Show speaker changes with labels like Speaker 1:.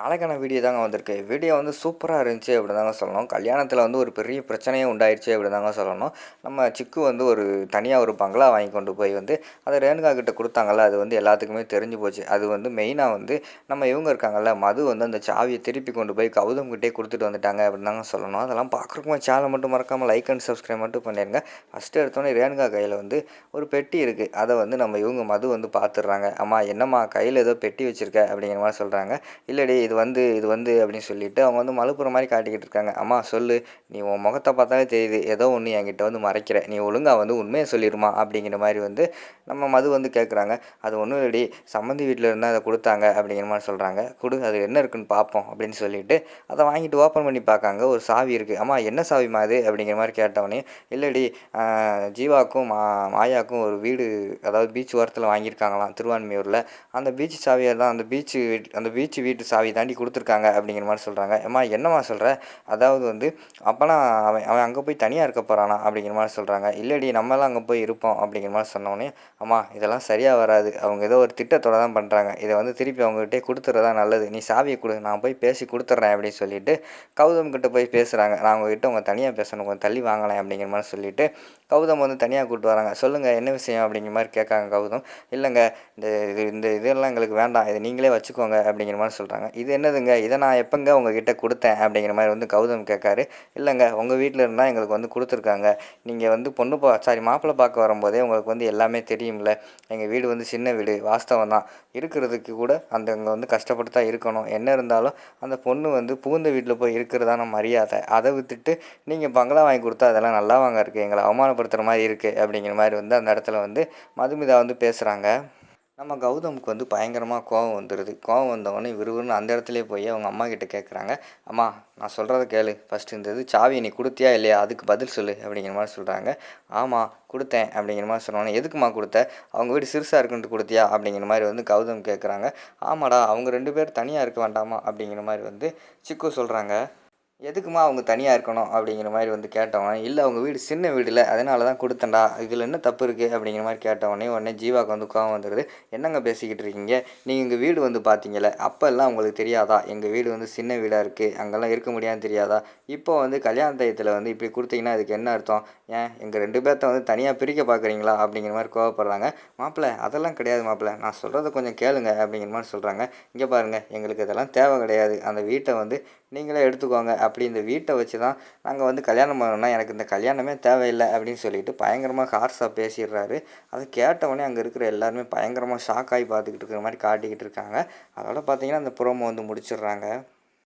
Speaker 1: நாளைக்கான வீடியோ தாங்க வந்திருக்கு. வீடியோ வந்து சூப்பராக இருந்துச்சு அப்படி தாங்க சொல்லணும். கல்யாணத்தில் வந்து ஒரு பெரிய பிரச்சனையே உண்டாயிருச்சு அப்படி தாங்க சொல்லணும். நம்ம சிக்கு வந்து ஒரு தனியாக ஒரு பங்களா வாங்கி கொண்டு போய் வந்து அதை ரேணுகா கிட்ட கொடுத்தாங்கல்ல அது வந்து எல்லாத்துக்குமே தெரிஞ்சு போச்சு. அது வந்து மெயினாக வந்து நம்ம இவங்க இருக்காங்கல்ல மது வந்து அந்த சாவியை திருப்பி கொண்டு போய் கௌதம் கிட்டே கொடுத்துட்டு வந்துட்டாங்க அப்படின்னு தாங்க சொல்லணும். அதெல்லாம் பார்க்குறக்குமே சேனல் மட்டும் மறக்காமல் லைக் அண்ட் சப்ஸ்கிரைப் மட்டும் பண்ணிடுங்க ஃபஸ்ட்டு எடுத்தோடனே ரேணுகா கையில் வந்து ஒரு பெட்டி இருக்குது அதை வந்து நம்ம இவங்க மது வந்து பார்த்துடுறாங்க. அம்மா என்னம்மா கையில் ஏதோ பெட்டி வச்சுருக்க அப்படிங்கிற மாதிரி சொல்கிறாங்க இல்லடி இது வந்து இது வந்து அப்படின்னு சொல்லிட்டு அவங்க வந்து மலுப்புற மாதிரி காட்டிக்கிட்டு இருக்காங்க. அம்மா சொல்லு. நீ உன் முகத்தை பார்த்தாலே தெரியுது. ஏதோ ஒன்று என்கிட்ட வந்து மறைக்கிற. நீ ஒழுங்காக வந்து உண்மையை சொல்லிடுமா அப்படிங்கிற மாதிரி வந்து நம்ம மது வந்து கேட்குறாங்க அது ஒன்றும் இல்லடி. சம்மந்தி வீட்டில் இருந்தால் அதை கொடுத்தாங்க. அப்படிங்கிற மாதிரி சொல்கிறாங்க கொடு. அது என்ன இருக்குன்னு பார்ப்போம் அப்படின்னு சொல்லிட்டு அதை வாங்கிட்டு ஓப்பன் பண்ணி பார்க்காங்க ஒரு சாவி இருக்குது அம்மா என்ன சாவிமா அது அப்படிங்கிற மாதிரி கேட்டவொடனே இல்லடி. ஜீவாக்கும் மா மாயாவுக்கும் ஒரு வீடு அதாவது பீச் ஓரத்தில் வாங்கியிருக்காங்களாம். திருவான்மையூரில். அந்த பீச் சாவியை தான் அந்த பீச்சு அந்த பீச் வீட்டு சாவி தாண்டி கொடுத்துருக்காங்க அப்படிங்கிற மாதிரி சொல்கிறாங்க ஏம்மா என்னம்மா சொல்கிற அதாவது வந்து அப்போலாம் அவன் அவன் அங்கே போய் தனியாக இருக்க போகிறானா அப்படிங்கிற மாதிரி சொல்கிறாங்க இல்லடி நம்மளாம் அங்கே போய் இருப்போம் அப்படிங்கிற மாதிரி சொன்னோடனே அம்மா இதெல்லாம் சரியாக வராது. அவங்க ஏதோ ஒரு திட்டத்தோட தான் பண்ணுறாங்க இதை வந்து திருப்பி அவங்ககிட்டே கொடுத்துறதா நல்லது. நீ சாவியை கொடு நான் போய் பேசி கொடுத்துட்றேன் அப்படின்னு சொல்லிட்டு கௌதம் கிட்ட போய் பேசுகிறாங்க நான் உங்ககிட்ட அவங்க தனியாக பேசணும் கொஞ்சம் தள்ளி வாங்கலாம் அப்படிங்கிற மாதிரி சொல்லிட்டு கௌதம் வந்து தனியாக கூப்பிட்டு வராங்க. சொல்லுங்கள் என்ன விஷயம் அப்படிங்கிற மாதிரி கேட்காங்க கௌதம். இல்லைங்க இந்த இது இந்த இதெல்லாம் எங்களுக்கு வேண்டாம். இதை நீங்களே வச்சுக்கோங்க அப்படிங்கிற மாதிரி சொல்கிறாங்க இது என்னதுங்க? இதை நான் எப்போங்க உங்ககிட்ட கொடுத்தேன்? அப்படிங்கிற மாதிரி வந்து கௌதம் கேட்காரு. இல்லைங்க உங்கள் வீட்டில் இருந்தால் எங்களுக்கு வந்து கொடுத்துருக்காங்க. நீங்கள் வந்து பொண்ணு பா சாரி மாப்பிள்ளை பார்க்க வரும்போதே உங்களுக்கு வந்து எல்லாமே தெரியும்ல. எங்கள் வீடு வந்து சின்ன வீடு வாஸ்தவம் தான். இருக்கிறதுக்கு கூட அந்த அங்கே வந்து கஷ்டப்பட்டு தான் இருக்கணும். என்ன இருந்தாலும் அந்த பொண்ணு வந்து புகுந்த வீட்டில் போய் இருக்கிறதான மரியாதை. அதை விட்டுட்டு நீங்கள் பங்களா வாங்கி கொடுத்தா அதெல்லாம் நல்லா வாங்க இருக்குது எங்களை அவமானப்படுத்துகிற மாதிரி இருக்குது அப்படிங்கிற மாதிரி வந்து அந்த இடத்துல வந்து மதுமிதா வந்து பேசுகிறாங்க நம்ம கௌதமுக்கு வந்து பயங்கரமாக கோவம் வந்துடுது கோவம் வந்தவொடனே விறுவிறுன்னு அந்த இடத்துலயே போய் அவங்க அம்மா கிட்ட கேட்குறாங்க அம்மா நான் சொல்கிறத கேளு. ஃபஸ்ட்டு இந்த இது சாவி நீ கொடுத்தியா இல்லையா? அதுக்கு பதில் சொல்லு. அப்படிங்கிற மாதிரி சொல்கிறாங்க ஆமாம் கொடுத்தேன். அப்படிங்கிற மாதிரி சொன்னோன்னே எதுக்குமா கொடுத்த? அவங்க வீடு சிறுசாக இருக்குன்ட்டு கொடுத்தியா? அப்படிங்கிற மாதிரி வந்து கௌதம் கேட்குறாங்க ஆமாடா அவங்க ரெண்டு பேர் தனியாக இருக்க வேண்டாமா? அப்படிங்கிற மாதிரி வந்து சிக்கு சொல்கிறாங்க எதுக்குமா அவங்க தனியாக இருக்கணும் அப்படிங்கிற மாதிரி வந்து கேட்டவன் இல்லை அவங்க வீடு சின்ன வீடில் அதனால தான் கொடுத்தேன்டா. இதில் என்ன தப்பு இருக்குது அப்படிங்கிற மாதிரி கேட்டவொடனே உடனே ஜீவாக்கு வந்து கோவம் வந்துடுது என்னங்க பேசிக்கிட்டு இருக்கீங்க? நீங்கள் எங்கள் வீடு வந்து பார்த்தீங்களே அப்போல்லாம் உங்களுக்கு தெரியாதா? எங்கள் வீடு வந்து சின்ன வீடாக இருக்குது அங்கெல்லாம் இருக்க முடியாதுன்னு தெரியாதா? இப்போ வந்து கல்யாண டயத்தில் வந்து இப்படி கொடுத்தீங்கன்னா அதுக்கு என்ன அர்த்தம்? ஏன் எங்கள் ரெண்டு பேர்த்த வந்து தனியாக பிரிக்க பார்க்குறீங்களா அப்படிங்கிற மாதிரி கோவப்படுறாங்க. மாப்பிள்ளை அதெல்லாம் கிடையாது மாப்பிள்ளை நான் சொல்கிறத கொஞ்சம் கேளுங்க அப்படிங்கிற மாதிரி சொல்கிறாங்க இங்கே பாருங்கள் எங்களுக்கு இதெல்லாம் தேவை கிடையாது. அந்த வீட்டை வந்து நீங்களே எடுத்துக்கோங்க அப்படி இந்த வீட்டை வச்சு தான் நாங்கள் வந்து கல்யாணம் பண்ணோம்னா எனக்கு இந்த கல்யாணமே தேவையில்லை அப்படின்னு சொல்லிட்டு பயங்கரமாக ஹார்ஸாக பேசிடுறாரு. அதை கேட்டவொடனே அங்கே இருக்கிற எல்லாருமே பயங்கரமாக ஷாக் ஆகி பார்த்துக்கிட்டு இருக்கிற மாதிரி காட்டிக்கிட்டு இருக்காங்க. அதோட பார்த்தீங்கன்னா அந்த புறமை வந்து முடிச்சிடுறாங்க.